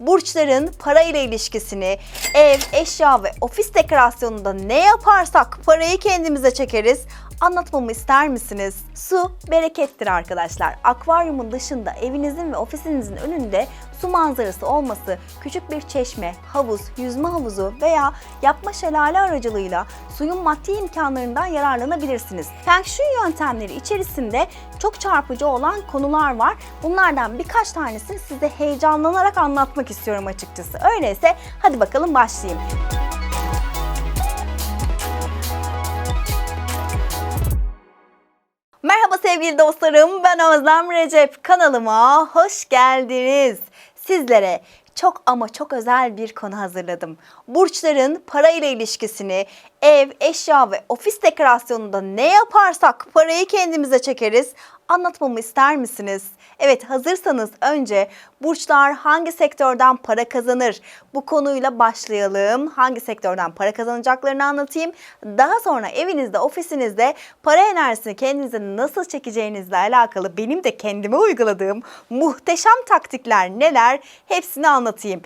burçların para ile ilişkisini, ev, eşya ve ofis dekorasyonunda ne yaparsak parayı kendimize çekeriz anlatmamı ister misiniz? Su berekettir arkadaşlar. Akvaryumun dışında evinizin ve ofisinizin önünde su manzarası olması, küçük bir çeşme, havuz, yüzme havuzu veya yapma şelale aracılığıyla suyun maddi imkanlarından yararlanabilirsiniz. Feng Shui yöntemleri içerisinde çok çarpıcı olan konular var. Bunlardan birkaç tanesini size heyecanlanarak anlatmak istiyorum açıkçası. Öyleyse hadi bakalım başlayayım. Merhaba sevgili dostlarım, ben Özlem Recep. Kanalıma hoş geldiniz. Sizlere çok ama çok özel bir konu hazırladım. Burçların para ile ilişkisini, ev, eşya ve ofis dekorasyonunda ne yaparsak parayı kendimize çekeriz anlatmamı ister misiniz? Evet hazırsanız önce burçlar hangi sektörden para kazanır? Bu konuyla başlayalım. Hangi sektörden para kazanacaklarını anlatayım. Daha sonra evinizde, ofisinizde para enerjisini kendinize nasıl çekeceğinizle alakalı benim de kendime uyguladığım muhteşem taktikler neler hepsini anlatayım.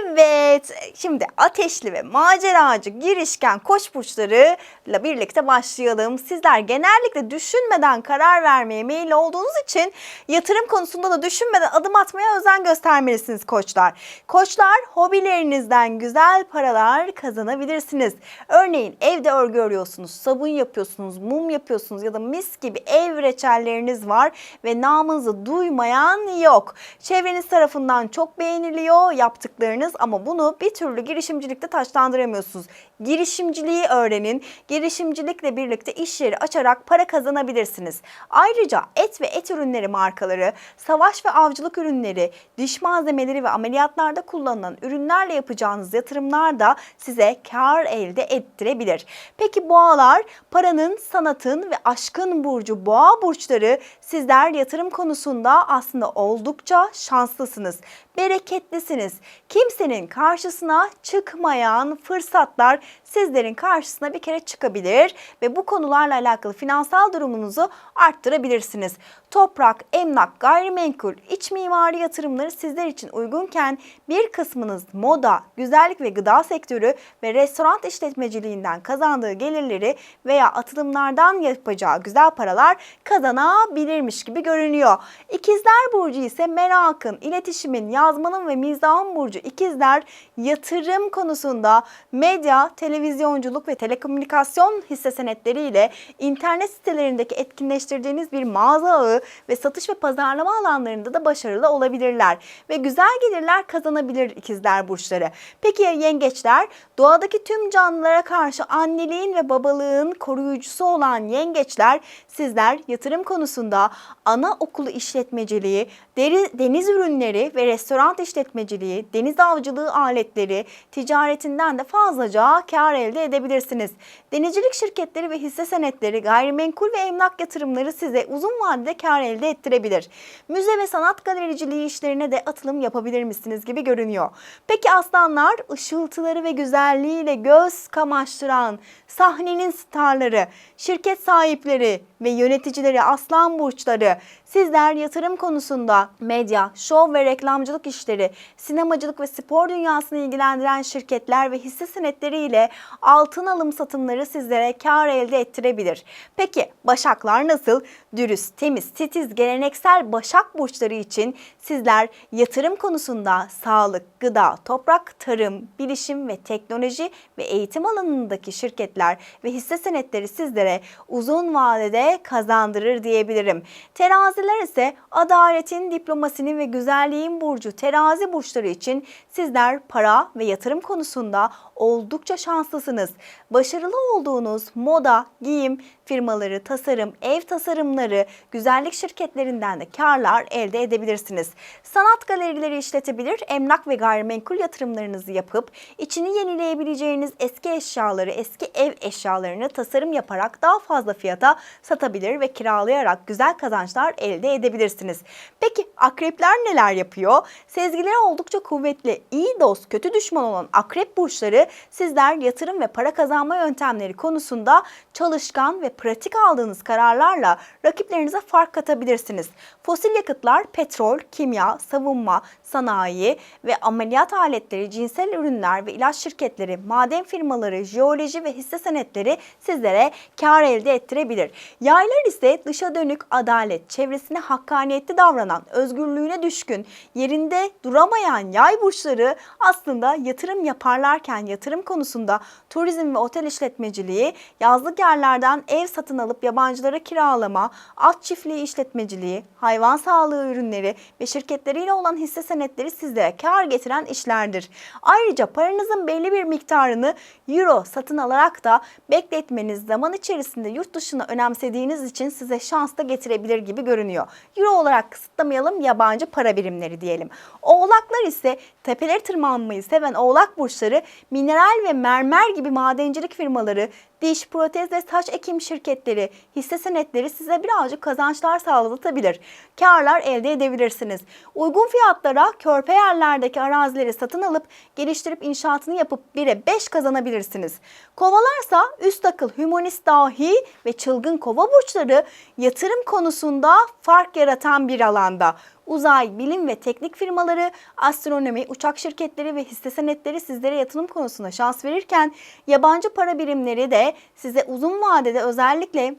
Evet şimdi ateşli ve maceracı girişken koç burçlarıyla birlikte başlayalım. Sizler genellikle düşünmeden karar vermeye meyilli olduğunuz için yatırım konusunda da düşünmeden adım atmaya özen göstermelisiniz koçlar. Koçlar hobilerinizden güzel paralar kazanabilirsiniz. Örneğin evde örgü örüyorsunuz, sabun yapıyorsunuz, mum yapıyorsunuz ya da mis gibi ev reçelleriniz var ve namınızı duymayan yok. Çevreniz tarafından çok beğeniliyor yaptıklarınız ama bunu bir türlü girişimcilikte taşlandıramıyorsunuz. Girişimciliği öğrenin. Girişimcilikle birlikte iş yeri açarak para kazanabilirsiniz. Ayrıca et ve et ürünleri markaları, savaş ve avcılık ürünleri, diş malzemeleri ve ameliyatlarda kullanılan ürünlerle yapacağınız yatırımlar da size kar elde ettirebilir. Peki boğalar paranın, sanatın ve aşkın burcu boğa burçları sizler yatırım konusunda aslında oldukça şanslısınız. Bereketlisiniz. Kimsenin karşısına çıkmayan fırsatlar sizlerin karşısına bir kere çıkabilir ve bu konularla alakalı finansal durumunuzu arttırabilirsiniz. Toprak, emlak, gayrimenkul, iç mimari yatırımları sizler için uygunken bir kısmınız moda, güzellik ve gıda sektörü ve restoran işletmeciliğinden kazandığı gelirleri veya atılımlardan yapacağı güzel paralar kazanabilirmiş gibi görünüyor. İkizler Burcu ise merakın, iletişimin, yazmanın ve mizahın burcu. İkizler yatırım konusunda medya, televizyonculuk ve telekomünikasyon hisse senetleriyle internet sitelerindeki etkinleştirdiğiniz bir mağaza ağı ve satış ve pazarlama alanlarında da başarılı olabilirler ve güzel gelirler kazanabilir ikizler burçları. Peki ya yengeçler? Doğadaki tüm canlılara karşı anneliğin ve babalığın koruyucusu olan yengeçler sizler yatırım konusunda ana okulu işletmeciliği, deniz ürünleri ve restoran işletmeciliği, deniz avcılığı aletleri, ticaretinden de fazlaca kar elde edebilirsiniz. Denizcilik şirketleri ve hisse senetleri, gayrimenkul ve emlak yatırımları size uzun vadede kar elde ettirebilir. Müze ve sanat galericiliği işlerine de atılım yapabilir misiniz gibi görünüyor. Peki aslanlar ışıltıları ve güzelliğiyle göz kamaştıran sahnenin starları, şirket sahipleri ve yöneticileri aslan burçları sizler yatırım konusunda medya, şov ve reklamcılık işleri, sinemacılık ve spor dünyasını ilgilendiren şirketler ve hisse senetleriyle altın alım satımları sizlere kar elde ettirebilir. Peki Başaklar nasıl? Dürüst, temiz, titiz, geleneksel Başak burçları için sizler yatırım konusunda sağlık, gıda, toprak, tarım, bilişim ve teknoloji ve eğitim alanındaki şirketler ve hisse senetleri sizlere uzun vadede kazandırır diyebilirim. Teraziler ise adaletin, diplomasinin ve güzelliğin burcu terazi burçları için sizler para ve yatırım konusunda oldukça şanslısınız. Başarılı olduğunuz moda, giyim firmaları, tasarım, ev tasarımları, güzellik şirketlerinden de karlar elde edebilirsiniz. Sanat galerileri işletebilir, emlak ve gayrimenkul yatırımlarınızı yapıp içini yenileyebileceğiniz eski eşyaları, eski ev eşyalarını tasarım yaparak daha fazla fiyata satabilir ve kiralayarak güzel kazançlar elde edebilirsiniz. Peki akrepler neler yapıyor? Sezgileri oldukça kuvvetli, iyi dost, kötü düşman olan akrep burçları sizler yatırım ve para kazanma yöntemleri konusunda çalışkan ve pratik aldığınız kararlarla rakiplerinize fark katabilirsiniz. Fosil yakıtlar, petrol, kimya, savunma, sanayi ve ameliyat aletleri, cinsel ürünler ve ilaç şirketleri, maden firmaları, jeoloji ve hisse senetleri sizlere kar elde ettirebilir. Yaylar ise dışa dönük adalet, çevresine hakkaniyetli davranan, özgürlüğüne düşkün, yerinde duramayan yay burçları aslında yatırım yaparlarken yatırım konusunda turizm ve otel işletmeciliği, yazlık yerlerden ev satın alıp yabancılara kiralama, at çiftliği işletmeciliği, hayvan sağlığı ürünleri ve şirketleriyle olan hisse senetleri sizlere kar getiren işlerdir. Ayrıca paranızın belli bir miktarını euro satın alarak da bekletmeniz zaman içerisinde yurt dışına önemsediğiniz için size şans da getirebilir gibi görünüyor. Euro olarak kısıtlamayalım yabancı para birimleri diyelim. Oğlaklar ise tepeleri tırmanmayı seven oğlak burçları mineral ve mermer gibi madencilik firmaları, diş, protez ve saç ekim şirketleri, hisse senetleri size birazcık kazançlar sağlatabilir. Karlar elde edebilirsiniz. Uygun fiyatlara körpe yerlerdeki arazileri satın alıp geliştirip inşaatını yapıp 1'e 5 kazanabilirsiniz. Kovalarsa üst akıl, hümanist dahi ve çılgın kova burçları yatırım konusunda fark yaratan bir alanda. Uzay, bilim ve teknik firmaları, astronomi, uçak şirketleri ve hisse senetleri sizlere yatırım konusunda şans verirken yabancı para birimleri de size uzun vadede özellikle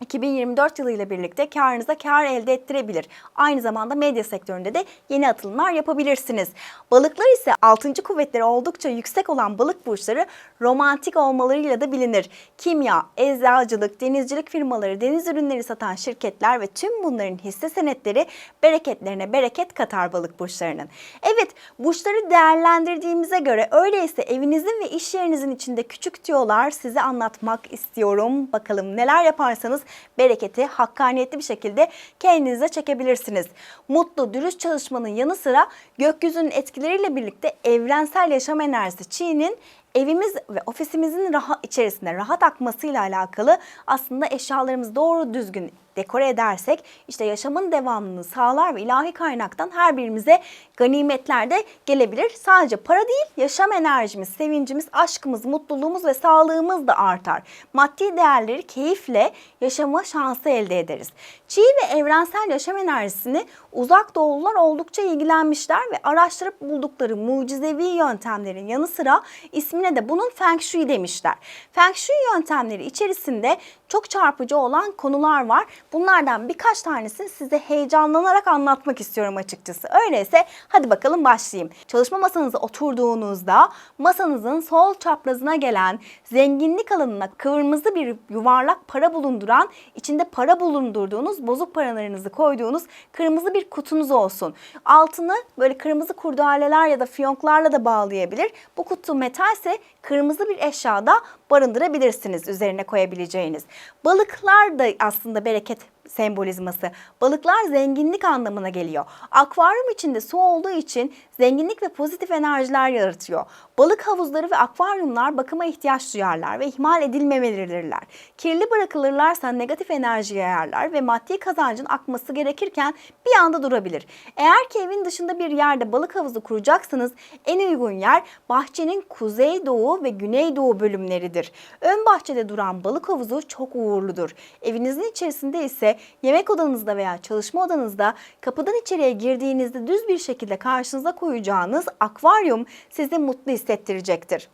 2024 yılı ile birlikte karınıza kar elde ettirebilir. Aynı zamanda medya sektöründe de yeni atılımlar yapabilirsiniz. Balıklar ise 6. kuvvetleri oldukça yüksek olan balık burçları romantik olmalarıyla da bilinir. Kimya, eczacılık, denizcilik firmaları, deniz ürünleri satan şirketler ve tüm bunların hisse senetleri bereketlerine bereket katar balık burçlarının. Evet, burçları değerlendirdiğimize göre öyleyse evinizin ve iş yerinizin içinde küçük tüyolar size anlatmak istiyorum. Bakalım neler yaparsanız bereketi hakkaniyetli bir şekilde kendinize çekebilirsiniz. Mutlu, dürüst çalışmanın yanı sıra gökyüzünün etkileriyle birlikte evrensel yaşam enerjisi Çiğ'nin evimiz ve ofisimizin rahat içerisinde rahat akmasıyla alakalı aslında eşyalarımızı doğru düzgün dekore edersek işte yaşamın devamını sağlar ve ilahi kaynaktan her birimize ganimetler de gelebilir. Sadece para değil yaşam enerjimiz, sevincimiz, aşkımız, mutluluğumuz ve sağlığımız da artar. Maddi değerleri keyifle yaşama şansı elde ederiz. Çiğ ve evrensel yaşam enerjisini uzak doğulular oldukça ilgilenmişler ve araştırıp buldukları mucizevi yöntemlerin yanı sıra ismine de bunun Feng Shui demişler. Feng Shui yöntemleri içerisinde çok çarpıcı olan konular var. Bunlardan birkaç tanesini size heyecanlanarak anlatmak istiyorum açıkçası. Öyleyse hadi bakalım başlayayım. Çalışma masanıza oturduğunuzda masanızın sol çaprazına gelen zenginlik alanına kıvırmızı bir yuvarlak para bulunduran, içinde para bulundurduğunuz, bozuk paralarınızı koyduğunuz kırmızı bir kutunuz olsun. Altını böyle kırmızı kurdaleler ya da fiyonklarla da bağlayabilir. Bu kutu metalse kırmızı bir eşyada barındırabilirsiniz üzerine koyabileceğiniz. Balıklar da aslında bereket sembolizması. Balıklar zenginlik anlamına geliyor. Akvaryum içinde su olduğu için zenginlik ve pozitif enerjiler yaratıyor. Balık havuzları ve akvaryumlar bakıma ihtiyaç duyarlar ve ihmal edilmemelidirler. Kirli bırakılırlarsa negatif enerji yayarlar ve maddi kazancın akması gerekirken bir anda durabilir. Eğer ki evin dışında bir yerde balık havuzu kuracaksınız en uygun yer bahçenin kuzey doğu ve güney doğu bölümleridir. Ön bahçede duran balık havuzu çok uğurludur. Evinizin içerisinde ise yemek odanızda veya çalışma odanızda kapıdan içeriye girdiğinizde düz bir şekilde karşınıza koyacağınız akvaryum sizi mutlu hissettirecektir.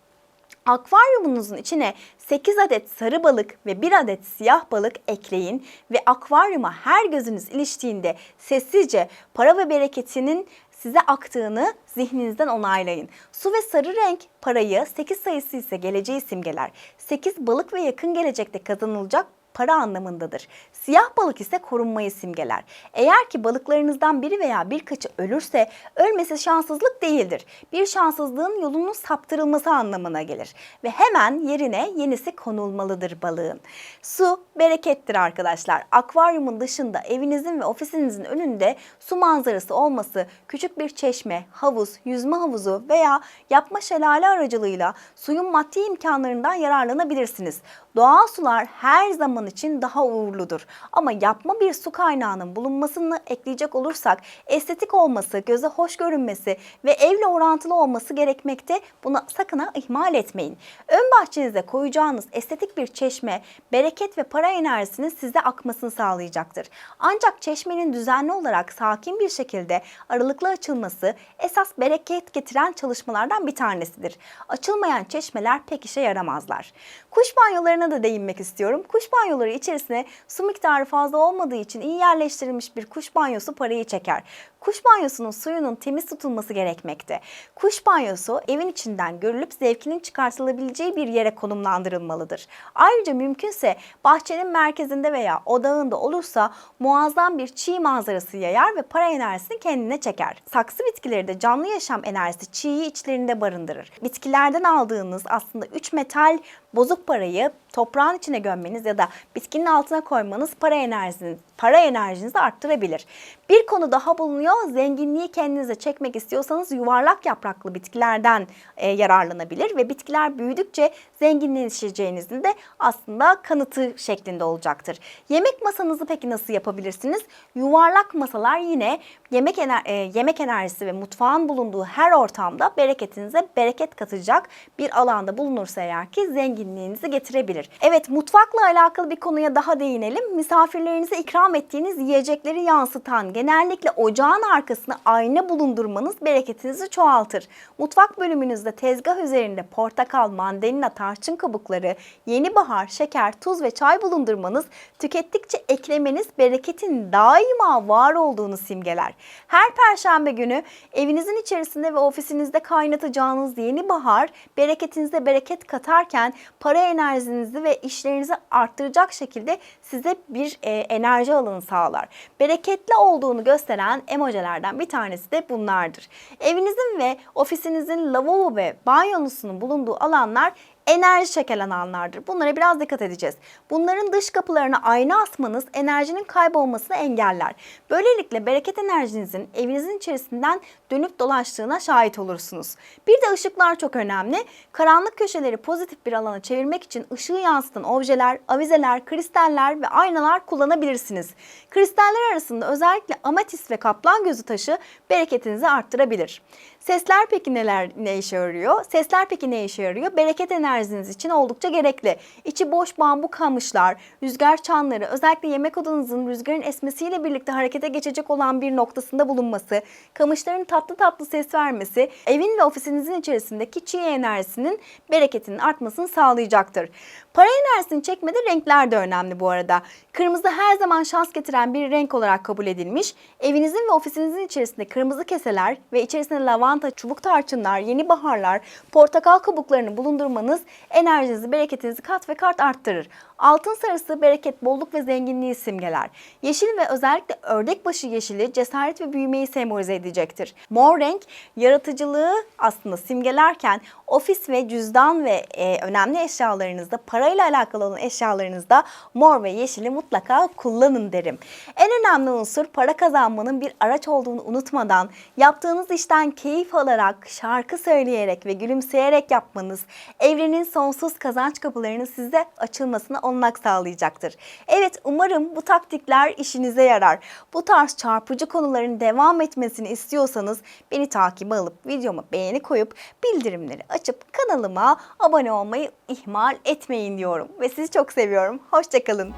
Akvaryumunuzun içine 8 adet sarı balık ve 1 adet siyah balık ekleyin ve akvaryuma her gözünüz iliştiğinde sessizce para ve bereketinin size aktığını zihninizden onaylayın. Su ve sarı renk parayı 8 sayısı ise geleceği simgeler. 8 balık ve yakın gelecekte kazanılacak para anlamındadır. Siyah balık ise korunmayı simgeler. Eğer ki balıklarınızdan biri veya birkaçı ölürse ölmesi şanssızlık değildir. Bir şanssızlığın yolunun saptırılması anlamına gelir ve hemen yerine yenisi konulmalıdır balığın. Su berekettir arkadaşlar. Akvaryumun dışında evinizin ve ofisinizin önünde su manzarası olması, küçük bir çeşme, havuz, yüzme havuzu veya yapma şelale aracılığıyla suyun maddi imkanlarından yararlanabilirsiniz. Doğal sular her zaman için daha uğurludur. Ama yapma bir su kaynağının bulunmasını ekleyecek olursak estetik olması, göze hoş görünmesi ve evle orantılı olması gerekmekte. Bunu sakın ihmal etmeyin. Ön bahçenize koyacağınız estetik bir çeşme bereket ve para enerjisinin size akmasını sağlayacaktır. Ancak çeşmenin düzenli olarak sakin bir şekilde aralıklı açılması esas bereket getiren çalışmalardan bir tanesidir. Açılmayan çeşmeler pek işe yaramazlar. Kuş banyolarına da değinmek istiyorum. Kuş banyoları içerisine su miktarı fazla olmadığı için iyi yerleştirilmiş bir kuş banyosu parayı çeker. Kuş banyosunun suyunun temiz tutulması gerekmekte. Kuş banyosu evin içinden görülüp zevkinin çıkartılabileceği bir yere konumlandırılmalıdır. Ayrıca mümkünse bahçenin merkezinde veya odağında olursa muazzam bir çiğ manzarası yayar ve para enerjisini kendine çeker. Saksı bitkileri de canlı yaşam enerjisi çiği içlerinde barındırır. Bitkilerden aldığınız aslında 3 metal bozuk parayı toprağın içine gömmeniz ya da bitkinin altına koymanız para enerjinizi, para enerjinizi arttırabilir. Bir konu daha bulunuyor. Zenginliği kendinize çekmek istiyorsanız yuvarlak yapraklı bitkilerden e, yararlanabilir ve bitkiler büyüdükçe zenginleşeceğinizin de aslında kanıtı şeklinde olacaktır. Yemek masanızı peki nasıl yapabilirsiniz? Yuvarlak masalar yine yemek ener e, yemek enerjisi ve mutfağın bulunduğu her ortamda bereketinize bereket katacak bir alanda bulunursa eğer ki zenginliğinizi getirebilir. Evet mutfakla alakalı bir konuya daha değinelim. Misafirlerinize ikram ettiğiniz yiyecekleri yansıtan genellikle ocağın arkasına ayna bulundurmanız bereketinizi çoğaltır. Mutfak bölümünüzde tezgah üzerinde portakal, mandalina, tarçın kabukları, yeni bahar, şeker, tuz ve çay bulundurmanız tükettikçe eklemeniz bereketin daima var olduğunu simgeler. Her perşembe günü evinizin içerisinde ve ofisinizde kaynatacağınız yeni bahar bereketinize bereket katarken para enerjinizi ve işlerinizi arttıracak şekilde size bir e, enerji alanı sağlar. Bereketli olduğunu gösteren emojilerden bir tanesi de bunlardır. Evinizin ve ofisinizin lavabo ve banyonusunun bulunduğu alanlar enerji çeken alanlardır. Bunlara biraz dikkat edeceğiz. Bunların dış kapılarına ayna asmanız enerjinin kaybolmasını engeller. Böylelikle bereket enerjinizin evinizin içerisinden dönüp dolaştığına şahit olursunuz. Bir de ışıklar çok önemli. Karanlık köşeleri pozitif bir alana çevirmek için ışığı yansıtan objeler, avizeler, kristaller ve aynalar kullanabilirsiniz. Kristaller arasında özellikle amatist ve kaplan gözü taşı bereketinizi arttırabilir. Sesler peki neler ne işe yarıyor? Sesler peki ne işe yarıyor? Bereket enerjiniz için oldukça gerekli. İçi boş bambu kamışlar, rüzgar çanları, özellikle yemek odanızın rüzgarın esmesiyle birlikte harekete geçecek olan bir noktasında bulunması, kamışların tatlı tatlı ses vermesi, evin ve ofisinizin içerisindeki çiğ enerjisinin bereketinin artmasını sağlayacaktır. Para enerjisini çekmede renkler de önemli bu arada. Kırmızı her zaman şans getiren bir renk olarak kabul edilmiş. Evinizin ve ofisinizin içerisinde kırmızı keseler ve içerisinde lavanta, çubuk tarçınlar, yeni baharlar, portakal kabuklarını bulundurmanız enerjinizi, bereketinizi kat ve kat arttırır. Altın sarısı bereket, bolluk ve zenginliği simgeler. Yeşil ve özellikle ördek başı yeşili cesaret ve büyümeyi sembolize edecektir. Mor renk yaratıcılığı aslında simgelerken ofis ve cüzdan ve e, önemli eşyalarınızda parayla alakalı olan eşyalarınızda mor ve yeşili mutlaka kullanın derim. En önemli unsur para kazanmanın bir araç olduğunu unutmadan yaptığınız işten keyif alarak, şarkı söyleyerek ve gülümseyerek yapmanız evrenin sonsuz kazanç kapılarının size açılmasına olanak sağlayacaktır. Evet umarım bu taktikler işinize yarar. Bu tarz çarpıcı konuların devam etmesini istiyorsanız beni takibe alıp videoma beğeni koyup bildirimleri açıp kanalıma abone olmayı ihmal etmeyin diyorum. Ve sizi çok seviyorum. Hoşçakalın.